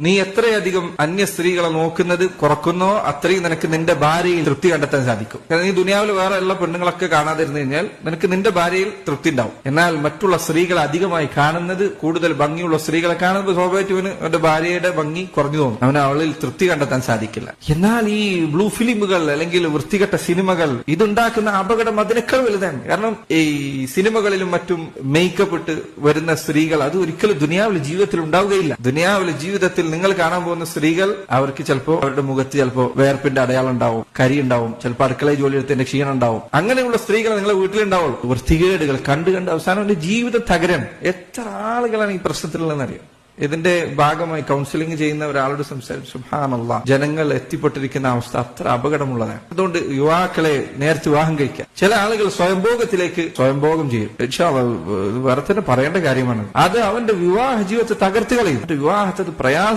നീ എത്രയധികം അന്യ സ്ത്രീകളെ നോക്കുന്നത് കുറക്കുന്നോ അത്രയും നിനക്ക് നിന്റെ ഭാര്യയിൽ തൃപ്തി കണ്ടെത്താൻ സാധിക്കും. കാരണം നീ ദുനിയാവിൽ വേറെ എല്ലാ പെണ്ണുങ്ങളൊക്കെ കാണാതിരുന്നു കഴിഞ്ഞാൽ നിനക്ക് നിന്റെ ഭാര്യയിൽ തൃപ്തി ഉണ്ടാവും. എന്നാൽ മറ്റുള്ള സ്ത്രീകളെ അധികമായി കാണുന്നത് കൂടുതൽ ഭംഗിയുള്ള സ്ത്രീകളെ കാണുമ്പോൾ സ്വാഭാവികത്തിന് അവന്റെ ഭാര്യയുടെ ഭംഗി കുറഞ്ഞു തോന്നും. അവന് അവളിൽ തൃപ്തി കണ്ടെത്താൻ സാധിക്കില്ല. എന്നാൽ ഈ ബ്ലൂ ഫിലിമുകൾ അല്ലെങ്കിൽ വൃത്തികെട്ട സിനിമകൾ ഇതുണ്ടാക്കുന്ന അപകടം അതിനേക്കാൾ വലുതാണ്. കാരണം ഈ സിനിമകളിലും മറ്റും മേക്കപ്പ് ഇട്ട് വരുന്ന സ്ത്രീകൾ അത് ഒരിക്കലും ദുനിയാവിലെ ജീവിതത്തിൽ ഉണ്ടാവുകയില്ല. ദുനിയാവിലെ ജീവിതത്തിൽ നിങ്ങൾ കാണാൻ പോകുന്ന സ്ത്രീകൾ അവർക്ക് ചിലപ്പോൾ അവരുടെ മുഖത്ത് ചിലപ്പോൾ വേർപ്പിന്റെ അടയാളം ഉണ്ടാവും കരി ഉണ്ടാവും ചിലപ്പോൾ അടുക്കളയിൽ ജോലി എടുത്തതിന്റെ ക്ഷീണം ഉണ്ടാവും. അങ്ങനെയുള്ള സ്ത്രീകൾ നിങ്ങളെ വീട്ടിലുണ്ടാവുള്ളൂ. വൃത്തികേടുകൾ കണ്ടു കണ്ട് അവസാനം ജീവിത തകരം. എത്ര ആളുകളാണ് ഈ പ്രശ്നത്തിലുള്ളതെന്ന് അറിയാം? ഇതിന്റെ ഭാഗമായി കൗൺസിലിംഗ് ചെയ്യുന്ന ഒരാളോട് സംസാരിച്ചു. സുബ്ഹാനല്ലാ. ജനങ്ങൾ എത്തിപ്പെട്ടിരിക്കുന്ന അവസ്ഥ അത്ര അപകടമുള്ളതാണ്. അതുകൊണ്ട് യുവാക്കളെ നേരത്തെ വിവാഹം കഴിക്കാം ചില ആളുകൾ സ്വയംഭോഗത്തിലേക്ക് സ്വയംഭോഗം ചെയ്യും. വേറെ തന്നെ പറയേണ്ട കാര്യമാണ്. അത് അവന്റെ വിവാഹ ജീവിതത്തെ തകർത്ത് കളയും. വിവാഹത്തിൽ പ്രയാസ